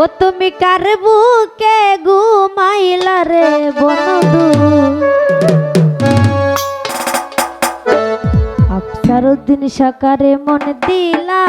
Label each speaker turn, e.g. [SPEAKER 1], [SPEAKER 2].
[SPEAKER 1] ও তুমি কার বুকে ঘুমাইলা রে বনদু আফসারুদ্দিন সকারে মন দিলা।